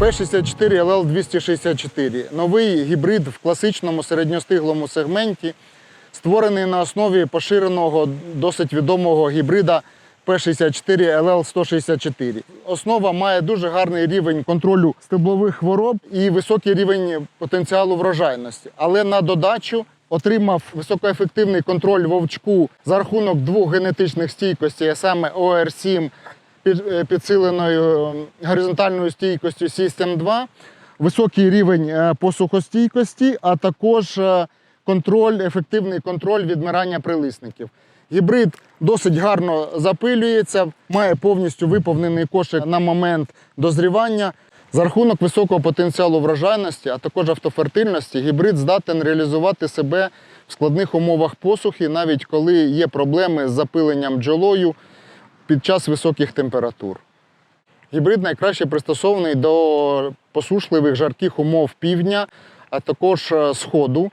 P64 LL 264 новий гібрид в класичному середньостиглому сегменті, створений на основі поширеного, досить відомого гібрида P64 LL 164. Основа має дуже гарний рівень контролю стеблових хвороб і високий рівень потенціалу врожайності. Але на додачу отримав високоефективний контроль вовчку за рахунок двох генетичних стійкостей, а саме OR7 під, е, підсиленою горизонтальною стійкостю System 2, високий рівень е, посухостійкості, а також е, контроль, ефективний контроль відмирання прилисників. Гібрид досить гарно запилюється, має повністю виповнений кошик на момент дозрівання. За рахунок високого потенціалу врожайності, а також автофертильності, гібрид здатен реалізувати себе в складних умовах посухи, навіть коли є проблеми з запиленням бджолою під час високих температур. Гібрид найкраще пристосований до посушливих жарких умов півдня, а також е, сходу.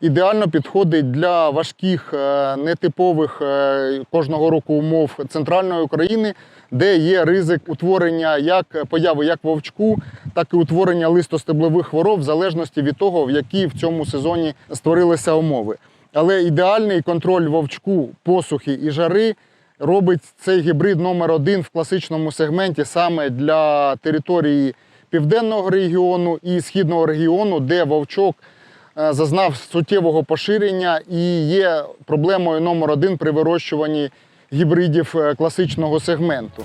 Ідеально підходить для важких, е, нетипових е, кожного року умов центральної України, де є ризик утворення як появи як вовчку, так і утворення листостеблових хвороб, в залежності від того, в які в цьому сезоні створилися умови. Але ідеальний контроль вовчку, посухи і жари робить цей гібрид номер один в класичному сегменті саме для території південного регіону і східного регіону, де вовчок е, зазнав суттєвого поширення і є проблемою номер один при вирощуванні гібридів е, класичного сегменту.